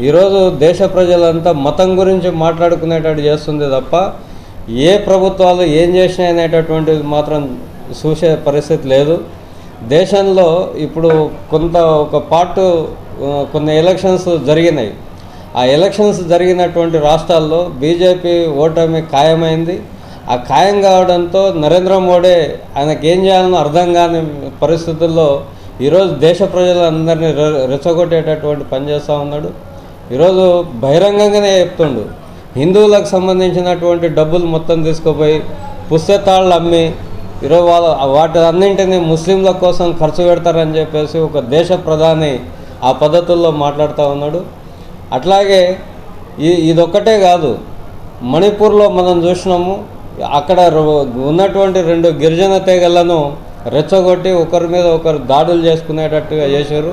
ఈరోజు దేశ ప్రజలంతా మతం గురించి మాట్లాడుకునేటట్టు చేస్తుంది తప్ప ఏ ప్రభుత్వాలు ఏం చేసినాయి అనేటటువంటిది మాత్రం చూసే పరిస్థితి లేదు. దేశంలో ఇప్పుడు కొంత ఒక పార్టు కొన్ని ఎలక్షన్స్ జరిగినాయి. ఆ ఎలక్షన్స్ జరిగినటువంటి రాష్ట్రాల్లో బీజేపీ ఓటమి ఖాయమైంది. ఆ ఖాయం కావడంతో నరేంద్ర మోడీ ఆయనకి ఏం చేయాలనో అర్థం కాని పరిస్థితుల్లో ఈరోజు దేశ ప్రజలందరినీ రె- రెచ్చగొట్టేటటువంటి పని చేస్తూ ఉన్నాడు. ఈరోజు బహిరంగంగానే చెప్తుండు. హిందువులకు సంబంధించినటువంటి డబ్బులు మొత్తం తీసుకుపోయి పుస్తకాళ్ళు అమ్మి ఈరోజు వాళ్ళ వాటి అన్నింటినీ ముస్లింల కోసం ఖర్చు పెడతారని చెప్పేసి ఒక దేశ ప్రధాని ఆ పద్ధతుల్లో మాట్లాడుతూ ఉన్నాడు. అట్లాగే ఈ ఇదొక్కటే కాదు మణిపూర్లో మనం చూసినాము అక్కడ ఉన్నటువంటి రెండు గిరిజన తెగలను రెచ్చగొట్టి ఒకరి మీద ఒకరు దాడులు చేసుకునేటట్టుగా చేశారు.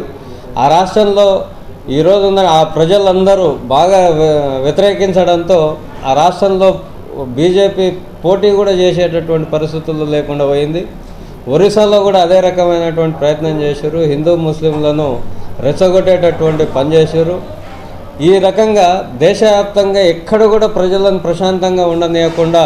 ఆ రాష్ట్రంలో ఈరోజు ఉన్న ఆ ప్రజలందరూ బాగా వ్య- వ్యతిరేకించడంతో ఆ రాష్ట్రంలో బీజేపీ పోటీ కూడా చేసేటటువంటి పరిస్థితులు లేకుండా పోయింది. ఒరిస్సాలో కూడా అదే రకమైనటువంటి ప్రయత్నం చేశారు. హిందూ ముస్లింలను రెచ్చగొట్టేటటువంటి పనిచేశారు ఈ రకంగా దేశవ్యాప్తంగా ఎక్కడ కూడా ప్రజలను ప్రశాంతంగా ఉండనీయకుండా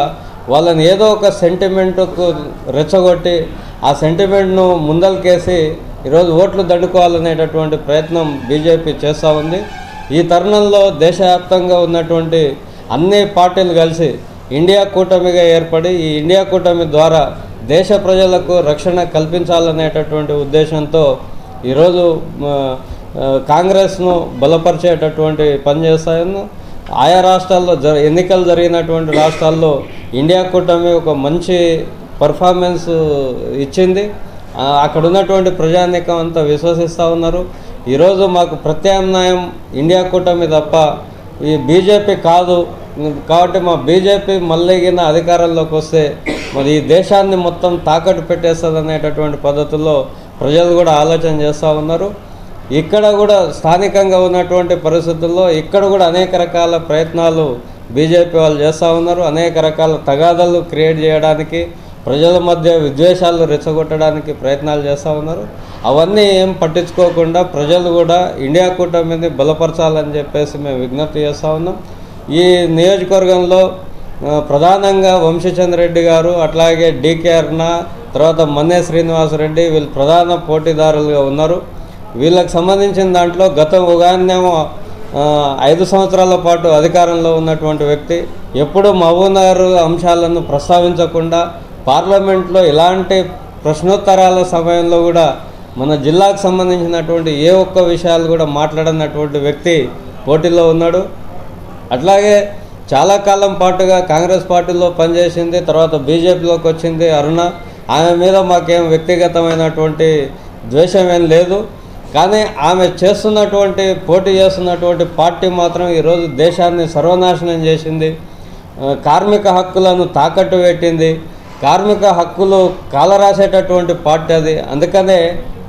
వాళ్ళని ఏదో ఒక సెంటిమెంట్కు రెచ్చగొట్టి ఆ సెంటిమెంట్ను ముందలకేసి ఈరోజు ఓట్లు దండుకోవాలనేటటువంటి ప్రయత్నం బీజేపీ చేస్తూ ఉంది. ఈ తరుణంలో దేశవ్యాప్తంగా ఉన్నటువంటి అన్ని పార్టీలు కలిసి ఇండియా కూటమిగా ఏర్పడి ఈ ఇండియా కూటమి ద్వారా దేశ ప్రజలకు రక్షణ కల్పించాలనేటటువంటి ఉద్దేశంతో ఈరోజు కాంగ్రెస్ను బలపరిచేటటువంటి పనిచేస్తాయని ఆయా రాష్ట్రాల్లో జ ఎన్నికలు జరిగినటువంటి రాష్ట్రాల్లో ఇండియా కూటమి ఒక మంచి పర్ఫార్మెన్స్ ఇచ్చింది. అక్కడ ఉన్నటువంటి ప్రజానీకం అంతా విశ్వసిస్తూ ఉన్నారు. ఈరోజు మాకు ప్రత్యామ్నాయం ఇండియా కూటమి తప్ప ఈ బీజేపీ కాదు. కాబట్టి మా బీజేపీ మళ్ళీగిన అధికారంలోకి వస్తే మరి ఈ దేశాన్ని మొత్తం తాకట్టు పెట్టేస్తుంది అనేటటువంటి పద్ధతుల్లో ప్రజలు కూడా ఆలోచన చేస్తూ ఉన్నారు. ఇక్కడ కూడా స్థానికంగా ఉన్నటువంటి పరిస్థితుల్లో ఇక్కడ కూడా అనేక రకాల ప్రయత్నాలు బీజేపీ వాళ్ళు చేస్తూ ఉన్నారు. అనేక రకాల తగాదాలు క్రియేట్ చేయడానికి ప్రజల మధ్య విద్వేషాలు రెచ్చగొట్టడానికి ప్రయత్నాలు చేస్తూ ఉన్నారు. అవన్నీ ఏం పట్టించుకోకుండా ప్రజలు కూడా ఇండియా కూటమిని బలపరచాలని చెప్పేసి మేము విజ్ఞప్తి చేస్తూ ఉన్నాం. ఈ నియోజకవర్గంలో ప్రధానంగా వంశీచంద్ర రెడ్డి గారు అట్లాగే డికే అర్ణ తర్వాత మన్నే శ్రీనివాసరెడ్డి వీళ్ళు ప్రధాన పోటీదారులుగా ఉన్నారు. వీళ్ళకి సంబంధించిన దాంట్లో గత ఉగాన్నేమో ఐదు సంవత్సరాల పాటు అధికారంలో ఉన్నటువంటి వ్యక్తి ఎప్పుడు మహబూబ్నగర్ అంశాలను ప్రస్తావించకుండా పార్లమెంట్లో ఇలాంటి ప్రశ్నోత్తరాల సమయంలో కూడా మన జిల్లాకు సంబంధించినటువంటి ఏ ఒక్క విషయాలు కూడా మాట్లాడనటువంటి వ్యక్తి పోటీలో ఉన్నాడు. అట్లాగే చాలా కాలం పాటుగా కాంగ్రెస్ పార్టీలో పనిచేసింది తర్వాత బీజేపీలోకి వచ్చింది అరుణ. ఆమె మీద మాకేం వ్యక్తిగతమైనటువంటి ద్వేషం ఏం లేదు. కానీ ఆమె చేస్తున్నటువంటి పోటీ చేస్తున్నటువంటి పార్టీ మాత్రం ఈరోజు దేశాన్ని సర్వనాశనం చేసింది. కార్మిక హక్కులను తాకట్టు పెట్టింది. కార్మిక హక్కులు కాలరాసేటటువంటి పార్టీ అది. అందుకనే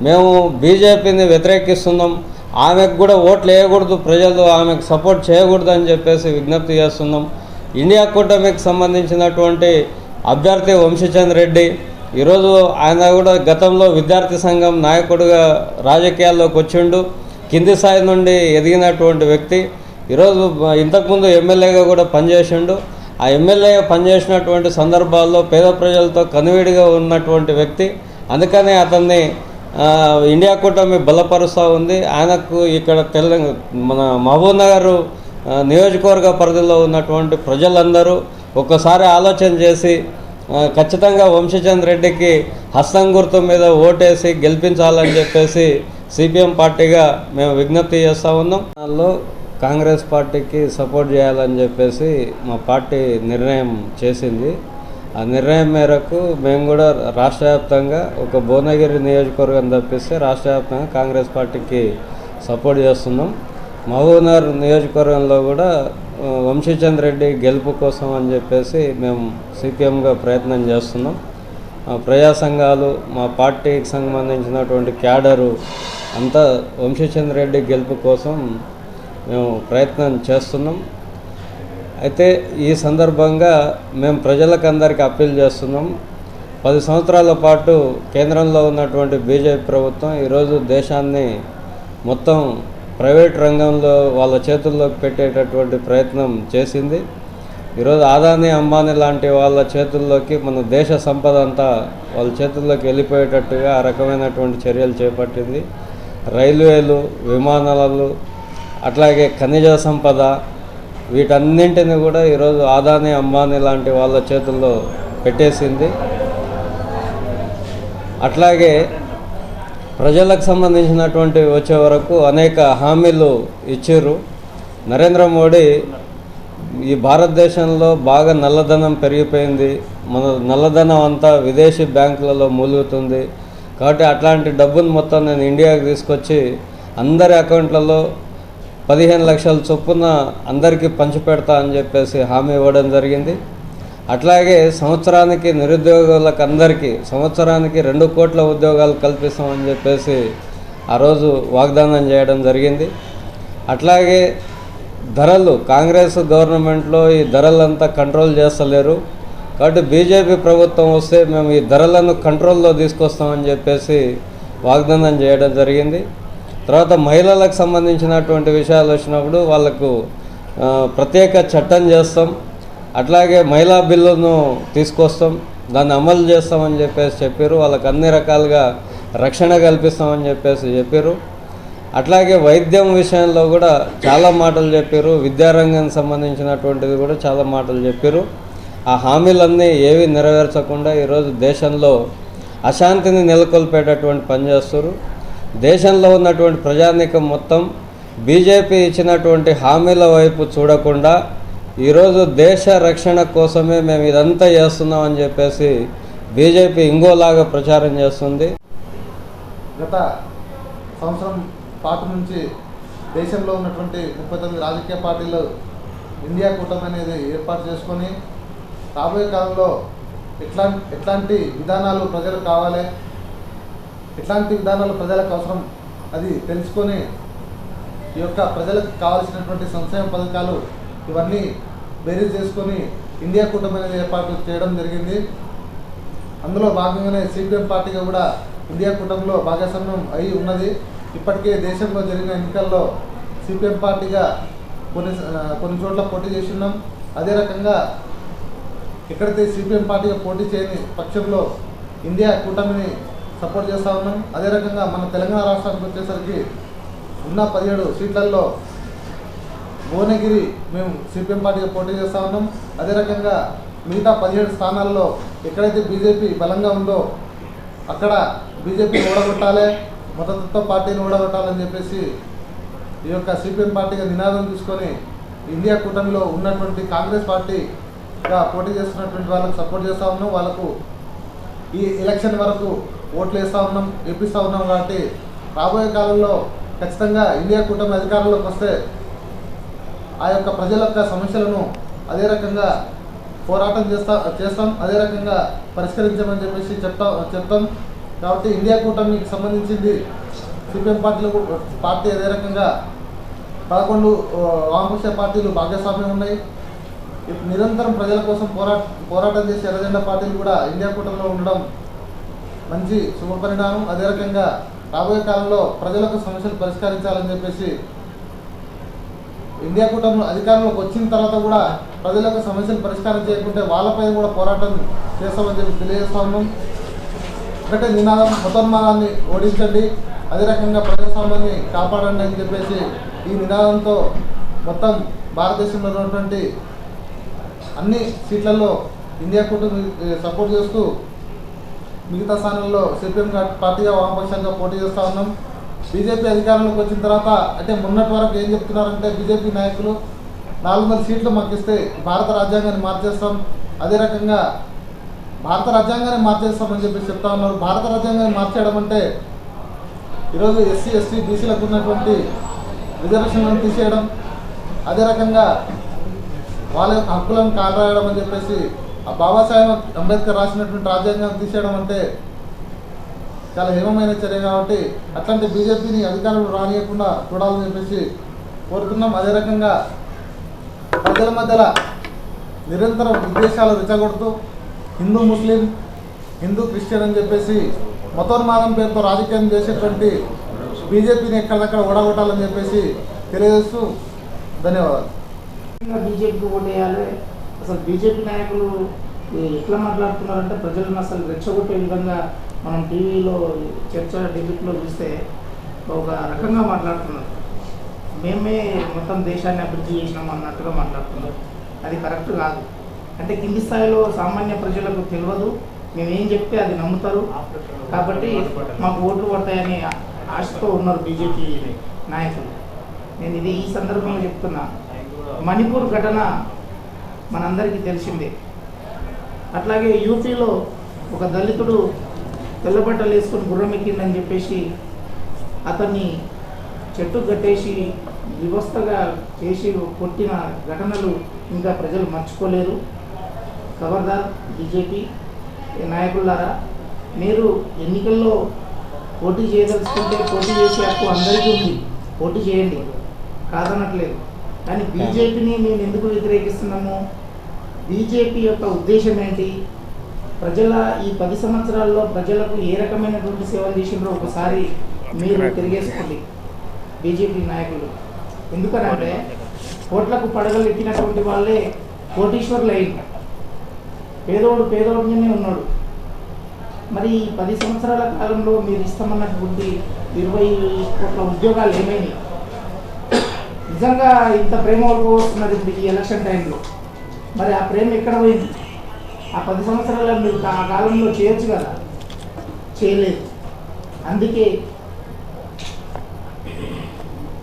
మేము బీజేపీని వ్యతిరేకిస్తున్నాం. ఆమెకు కూడా ఓట్లు వేయకూడదు ప్రజలు ఆమెకు సపోర్ట్ చేయకూడదు అని చెప్పేసి విజ్ఞప్తి చేస్తున్నాం. ఇండియా కూటమికి సంబంధించినటువంటి అభ్యర్థి వంశీచంద్ రెడ్డి ఈరోజు ఆయన కూడా గతంలో విద్యార్థి సంఘం నాయకుడిగా రాజకీయాల్లోకి వచ్చిండు. కింది స్థాయి నుండి ఎదిగినటువంటి వ్యక్తి. ఈరోజు ఇంతకుముందు ఎమ్మెల్యేగా కూడా పనిచేసిండు. ఆ ఎమ్మెల్యే పనిచేసినటువంటి సందర్భాల్లో పేద ప్రజలతో కనువిడిగా ఉన్నటువంటి వ్యక్తి. అందుకనే అతన్ని ఇండియా కూటమి బలపరుస్తూ ఉంది. ఆయనకు ఇక్కడ తెలంగాణ మన మహబూబ్ నగర్ నియోజకవర్గ పరిధిలో ఉన్నటువంటి ప్రజలందరూ ఒక్కసారి ఆలోచన చేసి ఖచ్చితంగా వంశీచంద్ రెడ్డికి హస్తం గుర్తు మీద ఓటేసి గెలిపించాలని చెప్పేసి సిపిఎం పార్టీగా మేము విజ్ఞప్తి చేస్తూ ఉన్నాం. కాంగ్రెస్ పార్టీకి సపోర్ట్ చేయాలని చెప్పేసి మా పార్టీ నిర్ణయం చేసింది. ఆ నిర్ణయం మేరకు మేము కూడా రాష్ట్ర వ్యాప్తంగా ఒక భువనగిరి నియోజకవర్గం తప్పిస్తే రాష్ట్ర వ్యాప్తంగా కాంగ్రెస్ పార్టీకి సపోర్ట్ చేస్తున్నాం. మహబూబ్నగర్ నియోజకవర్గంలో కూడా వంశీచంద్ రెడ్డి గెలుపు కోసం అని చెప్పేసి మేము సిపిఎంగా ప్రయత్నం చేస్తున్నాం. ప్రజా సంఘాలు మా పార్టీకి సంబంధించినటువంటి క్యాడరు అంతా వంశీచంద్ర రెడ్డి గెలుపు కోసం మేము ప్రయత్నం చేస్తున్నాం. అయితే ఈ సందర్భంగా మేము ప్రజలకు అందరికీ అప్పీల్ చేస్తున్నాం. పది సంవత్సరాల పాటు కేంద్రంలో ఉన్నటువంటి బీజేపీ ప్రభుత్వం ఈరోజు దేశాన్ని మొత్తం ప్రైవేట్ రంగంలో వాళ్ళ చేతుల్లోకి పెట్టేటటువంటి ప్రయత్నం చేసింది. ఈరోజు ఆదాని అంబానీ లాంటి వాళ్ళ చేతుల్లోకి మన దేశ సంపద అంతా వాళ్ళ చేతుల్లోకి వెళ్ళిపోయేటట్టుగా ఆ రకమైనటువంటి చర్యలు చేపట్టింది. రైల్వేలు విమానాలు అట్లాగే ఖనిజ సంపద వీటన్నింటిని కూడా ఈరోజు ఆదాని అంబానీ లాంటి వాళ్ళ చేతుల్లో పెట్టేసింది. అట్లాగే ప్రజలకు సంబంధించినటువంటి వచ్చే వరకు అనేక హామీలు ఇచ్చారు నరేంద్ర మోడీ ఈ భారతదేశంలో బాగా నల్లధనం పెరిగిపోయింది. మన నల్లధనం అంతా విదేశీ బ్యాంకులలో మూలుగుతుంది. కాబట్టి అట్లాంటి డబ్బును మొత్తం నేను ఇండియాకి తీసుకొచ్చి అందరి అకౌంట్లలో పదిహేను లక్షల చొప్పున అందరికీ పంచిపెడతా అని చెప్పేసి హామీ ఇవ్వడం జరిగింది. అట్లాగే సంవత్సరానికి నిరుద్యోగులకు అందరికీ సంవత్సరానికి రెండు కోట్ల ఉద్యోగాలు కల్పిస్తామని చెప్పేసి ఆ రోజు వాగ్దానం చేయడం జరిగింది. అట్లాగే ధరలు కాంగ్రెస్ గవర్నమెంట్లో ఈ ధరలంతా కంట్రోల్ చేస్తలేరు. కాబట్టి బీజేపీ ప్రభుత్వం వస్తే మేము ఈ ధరలను కంట్రోల్లో తీసుకొస్తామని చెప్పేసి వాగ్దానం చేయడం జరిగింది. తర్వాత మహిళలకు సంబంధించినటువంటి విషయాలు వచ్చినప్పుడు వాళ్ళకు ప్రత్యేక చట్టం చేస్తాం. అట్లాగే మహిళా బిల్లును తీసుకొస్తాం. దాన్ని అమలు చేస్తామని చెప్పేసి చెప్పారు. వాళ్ళకు అన్ని రకాలుగా రక్షణ కల్పిస్తామని చెప్పేసి చెప్పారు. అట్లాగే వైద్యం విషయంలో కూడా చాలా మాటలు చెప్పారు. విద్యారంగానికి సంబంధించినటువంటిది కూడా చాలా మాటలు చెప్పారు. ఆ హామీలన్నీ ఏవి నెరవేర్చకుండా ఈరోజు దేశంలో అశాంతిని నెలకొల్పేటటువంటి పని చేస్తారు దేశంలో ఉన్నటువంటి ప్రజానీకం మొత్తం బీజేపీ ఇచ్చినటువంటి హామీల వైపు చూడకుండా ఈరోజు దేశ రక్షణ కోసమే మేము ఇదంతా చేస్తున్నాం అని చెప్పేసి బీజేపీ ఇంగోలాగా ప్రచారం చేస్తుంది. గత సంవత్సరం పాటు నుంచి దేశంలో ఉన్నటువంటి ముప్పై తొమ్మిది రాజకీయ పార్టీలు ఇండియా కూటమి అనేది ఏర్పాటు చేసుకొని రాబోయే కాలంలో ఎట్లా ఎట్లాంటి విధానాలు ప్రజలకు కావాలి ఎట్లాంటి విధానాలు ప్రజలకు అవసరం. అది తెలుసుకొని ఈ యొక్క ప్రజలకు కావాల్సినటువంటి సంక్షేమ పథకాలు ఇవన్నీ బేరీజ్ చేసుకొని ఇండియా కూటమి అనేది ఏర్పాటు చేయడం జరిగింది. అందులో భాగంగానే సిపిఎం పార్టీగా కూడా ఇండియా కూటమిలో భాగస్వామ్యం అయి ఉన్నది. ఇప్పటికే దేశంలో జరిగిన ఎన్నికల్లో సిపిఎం పార్టీగా కొన్ని కొన్ని చోట్ల పోటీ చేసి అదే రకంగా ఎక్కడైతే సిపిఎం పార్టీగా పోటీ చేయని పక్షంలో ఇండియా కూటమిని సపోర్ట్ చేస్తూ ఉన్నాం. అదే రకంగా మన తెలంగాణ రాష్ట్రానికి వచ్చేసరికి ఉన్న పదిహేడు సీట్లలో భువనగిరి మేము సిపిఎం పార్టీగా పోటీ చేస్తూ ఉన్నాం. అదే రకంగా మిగతా పదిహేడు స్థానాల్లో ఎక్కడైతే బీజేపీ బలంగా ఉందో అక్కడ బీజేపీని ఓడగొట్టాలి మతతత్వ పార్టీని ఓడగొట్టాలని చెప్పేసి ఈ యొక్క సిపిఎం పార్టీగా నినాదం తీసుకొని ఇండియా కూటమిలో ఉన్నటువంటి కాంగ్రెస్ పార్టీగా పోటీ చేస్తున్నటువంటి వాళ్ళకు సపోర్ట్ చేస్తూ ఉన్నాం. వాళ్ళకు ఈ ఎలక్షన్ వరకు ఓట్లు వేస్తూ ఉన్నాం గెలిపిస్తూ ఉన్నాం కాబట్టి రాబోయే కాలంలో ఖచ్చితంగా ఇండియా కూటమి అధికారంలోకి వస్తే ఆ యొక్క ప్రజల యొక్క సమస్యలను అదే రకంగా పోరాటం చేస్తా చేస్తాం అదే రకంగా పరిష్కరించమని చెప్పేసి చెప్తా చెప్తాం. కాబట్టి ఇండియా కూటమికి సంబంధించింది సిపిఎం పార్టీలు పార్టీ అదే రకంగా పదకొండు వామపక్ష పార్టీలు భాగస్వామ్యం ఉన్నాయి. నిరంతరం ప్రజల కోసం పోరా పోరాటం చేసే ఎర్రజెండా పార్టీలు కూడా ఇండియా కూటమిలో ఉండడం మంచి శుభపరిణామం. అదే రకంగా రాబోయే కాలంలో ప్రజలకు సమస్యలు పరిష్కరించాలని చెప్పేసి ఇండియా కూటమి అధికారంలోకి వచ్చిన తర్వాత కూడా ప్రజలకు సమస్యలు పరిష్కారం చేయకుంటే వాళ్ళపై కూడా పోరాటం చేస్తామని చెప్పి తెలియజేస్తాము ఒకటే నినాదం మతోన్మాదాన్ని ఓడించండి. అదే రకంగా ప్రజాస్వామ్యాన్ని కాపాడండి అని చెప్పేసి ఈ నినాదంతో మొత్తం భారతదేశంలో ఉన్నటువంటి అన్ని సీట్లలో ఇండియా కూటమి సపోర్ట్ చేస్తూ మిగతా స్థానంలో సిపిఎం పార్టీగా వామపక్షంగా పోటీ చేస్తూ ఉన్నాం. బీజేపీ అధికారంలోకి వచ్చిన తర్వాత అంటే మొన్నటి వరకు ఏం చెప్తున్నారంటే బీజేపీ నాయకులు నాలుగు వందల సీట్లు మాకు ఇస్తే భారత రాజ్యాంగాన్ని మార్చేస్తాం. అదే రకంగా భారత రాజ్యాంగాన్ని మార్చేస్తామని చెప్పి చెప్తా ఉన్నారు. భారత రాజ్యాంగాన్ని మార్చేయడం అంటే ఈరోజు ఎస్సీ ఎస్టీ బీసీలకు ఉన్నటువంటి రిజర్వేషన్లను తీసేయడం. అదే రకంగా వాళ్ళ యొక్క హక్కులను కాలరాయడం అని చెప్పేసి బాబాసాహెబ్ అంబేద్కర్ రాసినటువంటి రాజ్యాంగాన్ని తీసేయడం అంటే చాలా హేమమైన చర్య కాబట్టి అట్లాంటి బీజేపీని అధికారంలో రానియకుండా చూడాలని చెప్పేసి కోరుతున్నాం. అదే రకంగా ప్రజల మధ్యలో నిరంతరం విద్వేషాలు రెచ్చగొడుతూ హిందూ ముస్లిం హిందూ క్రిస్టియన్ అని చెప్పేసి మతోన్మాదం పేరుతో రాజకీయం చేసేటువంటి బీజేపీని ఎక్కడక్కడ ఓడగొట్టాలని చెప్పేసి తెలియజేస్తూ ధన్యవాదాలు. బీజేపీకి ఓటేయాలి. అసలు బీజేపీ నాయకులు ఎట్లా మాట్లాడుతున్నారంటే ప్రజలను అసలు రెచ్చగొట్టే విధంగా మనం టీవీలో చర్చ డిబేట్లో చూస్తే ఒక రకంగా మాట్లాడుతున్నారు. మేమే మొత్తం దేశాన్ని అభివృద్ధి చేసినాం అన్నట్టుగా మాట్లాడుతున్నారు. అది కరెక్ట్ కాదు. అంటే కింది స్థాయిలో సామాన్య ప్రజలకు తెలియదు. మేము ఏం చెప్తే అది నమ్ముతారు. కాబట్టి మాకు ఓట్లు పడతాయని ఆశతో ఉన్నారు బీజేపీ నాయకులు. నేను ఇది ఈ సందర్భంలో చెప్తున్నా. మణిపూర్ ఘటన మనందరికీ తెలిసిందే. అట్లాగే యూపీలో ఒక దళితుడు తెల్లబట్టలు వేసుకొని గుర్రం ఎక్కిందని చెప్పేసి అతన్ని చెట్టు కట్టేసి వ్యవస్థగా చేసి కొట్టిన ఘటనలు ఇంకా ప్రజలు మర్చిపోలేరు. ఖబర్దార్ బీజేపీ నాయకులారా మీరు ఎన్నికల్లో పోటీ చేయదలుచుకుంటే పోటీ చేసే హక్కు అందరికీ ఉంది. పోటీ చేయండి. కాదనట్లేదు. కానీ బీజేపీని మేము ఎందుకు వ్యతిరేకిస్తున్నాము? బీజేపీ యొక్క ఉద్దేశం ఏంటి? ప్రజల ఈ పది సంవత్సరాల్లో ప్రజలకు ఏ రకమైనటువంటి సేవలు చేసిండ్రో ఒకసారి మీరు తిరిగేసుకోండి బీజేపీ నాయకులు. ఎందుకనంటే కోట్లకు పడగలు ఎక్కినటువంటి వాళ్ళే కోటీశ్వర్లు అయింది పేదోడు పేదోడుగానే ఉన్నాడు. మరి ఈ పది సంవత్సరాల కాలంలో మీరు ఇస్తామన్నటువంటి ఇరవై కోట్ల ఉద్యోగాలు ఏమైనాయి? నిజంగా ఇంత ప్రేమ వరకు వస్తున్నది ఇప్పుడు ఈ ఎలక్షన్ టైంలో మరి ఆ ప్రేమ ఎక్కడ పోయింది? ఆ పది సంవత్సరాల మీరు ఆ కాలంలో చేయొచ్చు కదా? చేయలేదు. అందుకే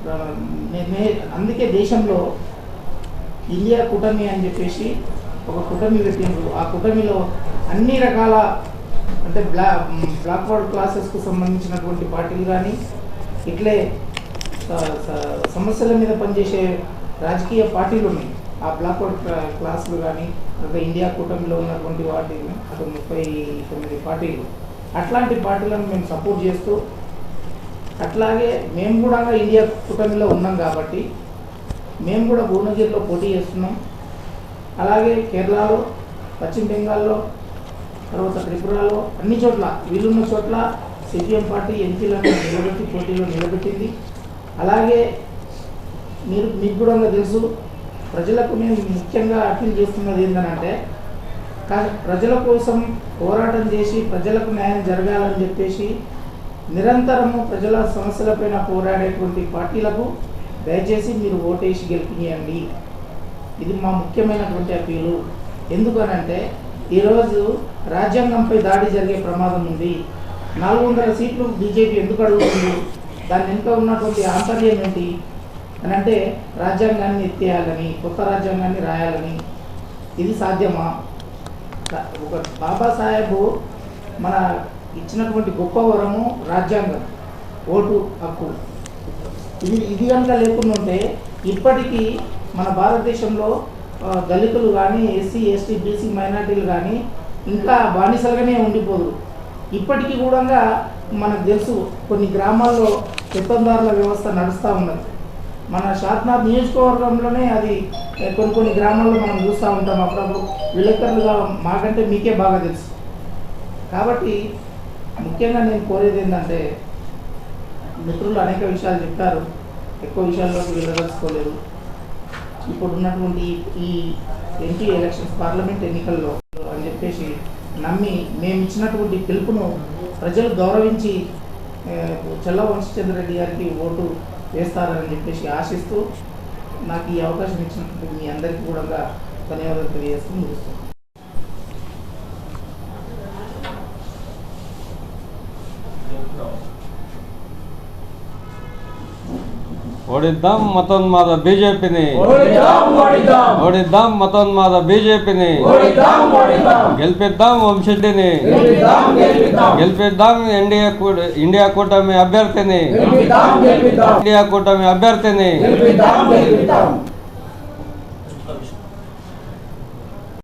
ఆ, అందుకే దేశంలో ఇండియా కూటమి అని చెప్పేసి ఒక కూటమి పెట్టిండ్రు. ఆ కూటమిలో అన్ని రకాల అంటే బ్లా బ్లాక్వర్డ్ క్లాసెస్కు సంబంధించినటువంటి పార్టీలు కానీ ఇట్లే సమస్యల మీద పనిచేసే రాజకీయ పార్టీలు ఉన్నాయి ఆ బ్లాక్ అవుట్ క్లాసులు కానీ అక్కడ ఇండియా కూటమిలో ఉన్నటువంటి వాటి అక్కడ ముప్పై తొమ్మిది పార్టీలు. అట్లాంటి పార్టీలను మేము సపోర్ట్ చేస్తూ అట్లాగే మేము కూడా ఇండియా కూటమిలో ఉన్నాం కాబట్టి మేము కూడా భువనగిరిలో పోటీ చేస్తున్నాం. అలాగే కేరళలో పశ్చిమ బెంగాల్లో తర్వాత త్రిపురలో అన్ని చోట్ల వీలున్న చోట్ల సిపిఎం పార్టీ ఎంపీలను నిలబెట్టి పోటీలో నిలబెట్టింది. అలాగే మీరు మీకు కూడా తెలుసు ప్రజలకు మేము ముఖ్యంగా అప్పీల్ చేస్తున్నది ఏంటంటే ప్రజల కోసం పోరాటం చేసి ప్రజలకు న్యాయం జరగాలని చెప్పేసి నిరంతరము ప్రజల సమస్యలపైన పోరాడేటువంటి పార్టీలకు దయచేసి మీరు ఓటేసి గెలిపియండి. ఇది మా ముఖ్యమైనటువంటి అప్పీలు. ఎందుకనంటే ఈరోజు రాజ్యాంగంపై దాడి జరిగే ప్రమాదం ఉంది. నాలుగు వందల సీట్లు బీజేపీ ఎందుకు అడుగుతుంది? దాని వెనుక ఉన్నటువంటి ఆంతర్యం ఏంటి? అని అంటే రాజ్యాంగాన్ని ఎత్తేయాలని కొత్త రాజ్యాంగాన్ని రాయాలని. ఇది సాధ్యమా? ఒక బాబాసాహెబ్ మన ఇచ్చినటువంటి గొప్ప వరము రాజ్యాంగం ఓటు హక్కు. ఇది ఇది కనుక లేకుండా ఉంటే ఇప్పటికీ మన భారతదేశంలో దళితులు కానీ ఎస్సీ ఎస్టీ బీసీ మైనార్టీలు కానీ ఇంకా బానిసలుగానే ఉండిపోదు. ఇప్పటికీ కూడా మనకు తెలుసు కొన్ని గ్రామాల్లో పెత్తందారుల వ్యవస్థ నడుస్తూ ఉన్నది. మన షాద్నాథ్ నియోజకవర్గంలోనే అది కొన్ని కొన్ని గ్రామాల్లో మనం చూస్తూ ఉంటాం. అప్పుడప్పుడు విలేకరులుగా మాకంటే మీకే బాగా తెలుసు. కాబట్టి ముఖ్యంగా నేను కోరేది ఏంటంటే మిత్రులు అనేక విషయాలు చెప్పారు. ఎక్కువ విషయాల్లోకి వెళ్ళదలుచుకోలేదు. ఇప్పుడు ఉన్నటువంటి ఈ ఎంపీ ఎలక్షన్స్ పార్లమెంట్ ఎన్నికల్లో అని చెప్పేసి నమ్మి మేము ఇచ్చినటువంటి పిలుపును ప్రజలు గౌరవించి ఆ, చల్ల రెడ్డి గారికి ఓటు వేస్తారని చెప్పేసి ఆశిస్తూ నాకు ఈ అవకాశం ఇచ్చినటువంటి మీ అందరికీ కూడా ధన్యవాదాలు తెలియజేస్తూ ముగిస్తున్నాను. ಓಡಿದ್ದಂ ಮಾದ ಬಿಜೆಪಿನಿ. ಓಡಿದ್ದಂ ಮಾದ ಬಿಜೆಪಿನಿ. ಗೆಲ್ಪಿದ್ದಂ ವಂಶಿನಿ ಗೆಲ್ಪಿದ್ದಂ ಇಂಡಿಯಾ ಇಂಡಿಯಾ ಕೂಟಮಿ ಅಭ್ಯರ್ಥಿನಿ. ಇಂಡಿಯಾ ಕೂಟಮಿ ಅಭ್ಯರ್ಥಿನಿ.